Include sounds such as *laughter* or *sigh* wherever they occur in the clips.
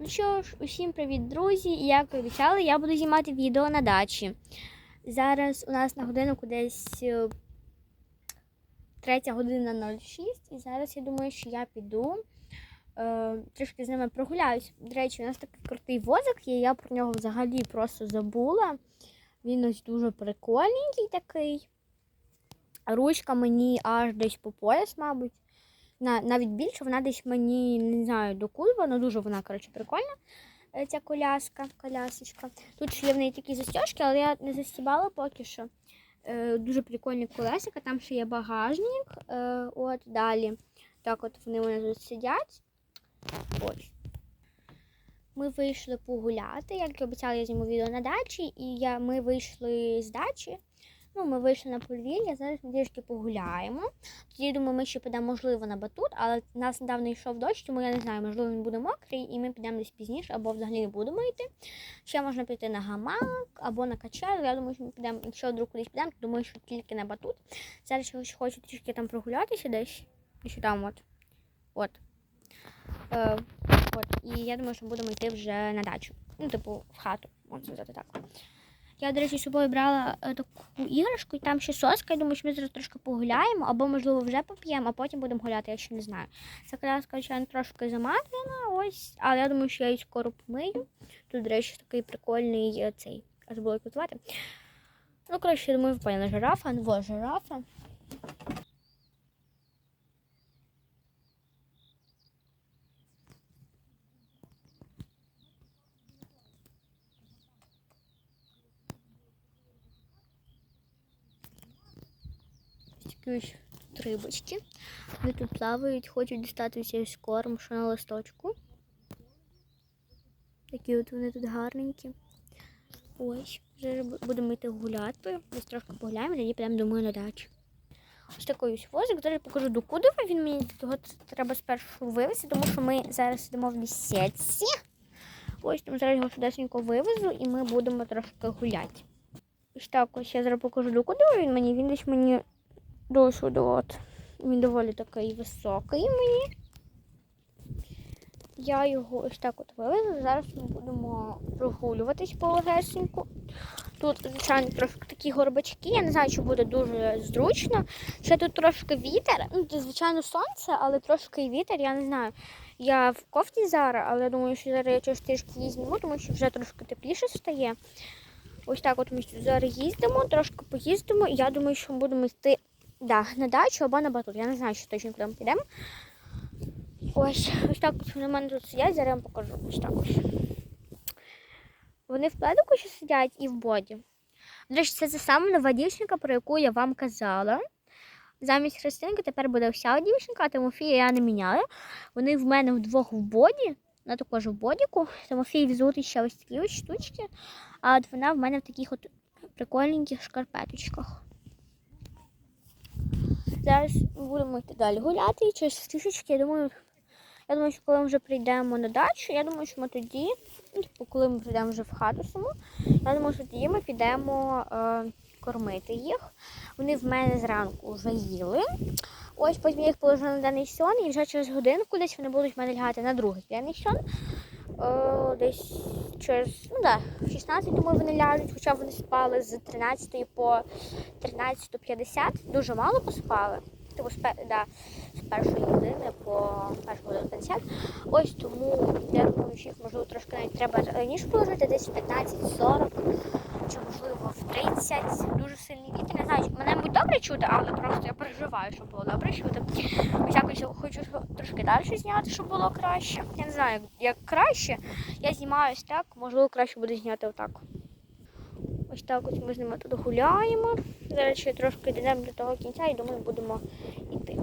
Ну що ж, усім привіт, друзі! Як і обіцяли, я буду знімати відео на дачі. Зараз у нас на годинку десь е, третя година 06, і зараз я думаю, що я піду. Е, трішки з ними прогуляюсь. До речі, у нас такий крутий возик є, я про нього взагалі просто забула. Він ось дуже прикольненький такий. Ручка мені аж десь по пояс, мабуть. На, навіть більше, вона десь мені не знаю до кульба, але дуже вона, коротше, прикольна. е, Ця коляска, колясочка. Тут ще є в неї такі застіжки, але я не застібала поки що. Е, дуже прикольні колесика, там ще є багажник. Е, от далі. Так от вони мене тут сидять. Ось. Ми вийшли погуляти. Як і обіцяла, я зніму відео на дачі, і я, ми вийшли з дачі. Ну, ми вийшли на подвір'я, зараз ми трішки погуляємо. Тоді думаю, ми ще підемо, можливо, на батут, але у нас недавно йшов дощ, тому я не знаю, можливо, він буде мокрий, і ми підемо десь пізніше, або взагалі не будемо йти. Ще можна піти на гамак або на качелю. Я думаю, що ми підемо, якщо вдруг кудись підемо, то думаю, що тільки на батут. Зараз я хочу трішки там прогулятися десь. І що там от. От. Е, от. І я думаю, що будемо йти вже на дачу. Ну, типу, в хату, можна сказати так. Я, до речі, з собою брала е, таку іграшку, і там ще соска. Я думаю, що ми зараз трошки погуляємо, або, можливо, вже поп'ємо, а потім будемо гуляти, я ще не знаю. Ця коляска, звичайно, трошки заматлена, ось, але я думаю, що я її скоро помию. Тут, до речі, такий прикольний е, цей, забула як звати. Ну, коротше, я думаю, ви жирафа, ну, жирафа. Ось ось тут рибочки. Вони тут плавають, хочуть дістати ось корм, що на листочку. Такі от вони тут гарненькі. Ось, вже будемо йти гуляти. Десь трошки погуляємо, тоді підемо думаю на дачу. Ось такий ось возик. Зараз покажу докуди він мені того треба спершу вивезти, тому що ми зараз сидимо в бесідці. Ось тому зараз його швидесенько вивезу і ми будемо трошки гуляти. Ось так ось я зараз покажу докуди він мені. Він десь мені до сюди. Він доволі такий високий мені. Я його ось так от вивезу. Зараз ми будемо прогулюватись полегесеньку. Тут, звичайно, трошки такі горбачки. Я не знаю, чи буде дуже зручно. Ще тут трошки вітер. Ну, звичайно, сонце, але трошки і вітер, я не знаю. Я в кофті зараз, але я думаю, що зараз я щось трішки її зніму, тому що вже трошки тепліше стає. Ось так от ми зараз їздимо, трошки поїздимо, і я думаю, що ми будемо йти да, на дачу або на батут. Я не знаю, що точно куди ми підемо. Ось, ось так вони в мене тут сидять, зараз я вам покажу. Ось так ось. Вони в пледику ще сидять і в боді. До речі, це та сама нова дівчинка, про яку я вам казала. Замість Христинки тепер буде вся дівчинка, а Тимофія я не міняю. Вони в мене вдвох в боді, вона також в бодіку. Тимофій взути ще ось такі ось штучки, а от вона в мене в таких от прикольненьких шкарпеточках. Зараз будемо йти далі гуляти і через трішечки, я думаю, я думаю, що коли ми вже прийдемо на дачу, я думаю, що ми тоді, ну, типу, коли ми прийдемо вже в хату саму, я думаю, що тоді ми підемо е, кормити їх. Вони в мене зранку вже їли. Ось потім я їх положила на денний сон, і вже через годинку десь вони будуть в мене лягати на другий денний сон. Е, десь через, ну да, в 16, думаю, вони ляжуть, хоча вони спали з 13 по 13.50, дуже мало поспали. Типу, з, да, з першої години по першу годину 50. Ось тому я їх можливо трошки навіть треба раніше положити, десь в 15-40 чи можливо в 30. Дуже сильний вітер. Не знаю, чи мене будь добре чути, але просто я переживаю, щоб було добре чути. Ось якось хочу трошки далі зняти, щоб було краще. Я не знаю, як, краще. Я знімаю ось так, можливо, краще буде зняти отак. Ось так ось ми з ними тут гуляємо. Зараз ще трошки йдемо до того кінця і думаю, будемо йти.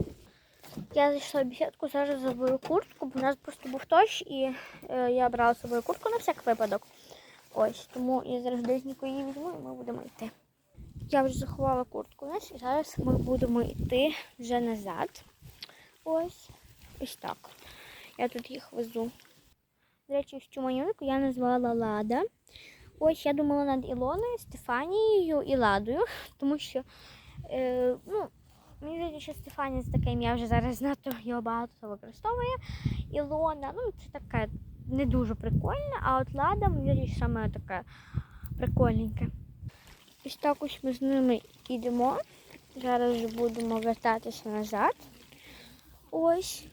Я зайшла в бесідку, зараз заберу куртку, бо у нас просто був дощ і е, я брала з собою куртку на всяк випадок. Ось, тому я зараз десь її візьму і ми будемо йти. Я вже заховала куртку ось, і зараз ми будемо йти вже назад. Ось, ось так. Я тут їх везу. До речі, ось цю манюнку я назвала Лада. Ось я думала над Ілоною, Стефанією і Ладою, *laughs* тому що е, ну, мені здається, що Стефанія це таке ім'я вже зараз знато його багато використовує. Ілона, ну це таке не дуже прикольне, а от лада мені саме таке прикольненьке. Ось так ось ми з ними йдемо. Зараз будемо вертатися назад. Ось.